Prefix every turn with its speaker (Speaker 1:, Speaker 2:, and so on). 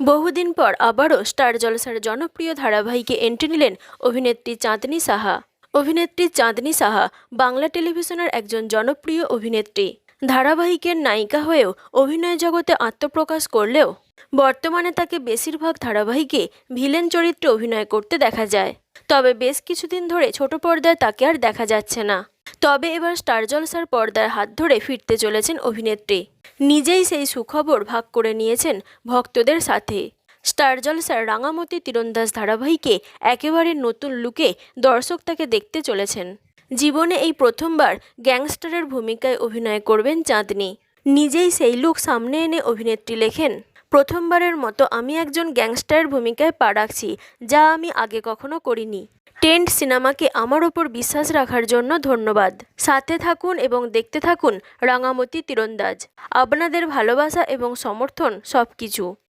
Speaker 1: বহুদিন পর আবারও স্টার জলসার জনপ্রিয় ধারাবাহিকে এন্ট্রি নিলেন অভিনেত্রী চাঁদনি সাহা। অভিনেত্রী চাঁদনি সাহা বাংলা টেলিভিশনের একজন জনপ্রিয় অভিনেত্রী। ধারাবাহিকের নায়িকা হয়েও অভিনয় জগতে আত্মপ্রকাশ করলেও বর্তমানে তাকে বেশিরভাগ ধারাবাহিকে ভিলেন চরিত্রে অভিনয় করতে দেখা যায়। তবে বেশ কিছুদিন ধরে ছোট পর্দায় তাকে আর দেখা যাচ্ছে না। তবে এবার স্টার জলসার পর্দায় হাত ধরে ফিরতে চলেছেন অভিনেত্রী। নিজেই সেই সুখবর ভাগ করে নিয়েছেন ভক্তদের সাথে। স্টার জলসার রাঙামতি তীরন্দাজ ধারাবাহিকে একেবারে নতুন লুকে দর্শক তাকে দেখতে চলেছেন। জীবনে এই প্রথমবার গ্যাংস্টারের ভূমিকায় অভিনয় করবেন চাঁদনি। নিজেই সেই লুক সামনে এনে অভিনেত্রী লেখেন, প্রথমবারের মতো আমি একজন গ্যাংস্টারের ভূমিকায় পা রাখছি, যা আমি আগে কখনো করিনি। টেন্ট সিনেমাকে আমার ওপর বিশ্বাস রাখার জন্য ধন্যবাদ। সাথে থাকুন এবং দেখতে থাকুন রাঙামতি তীরন্দাজ। আপনাদের ভালোবাসা এবং সমর্থন সব কিছু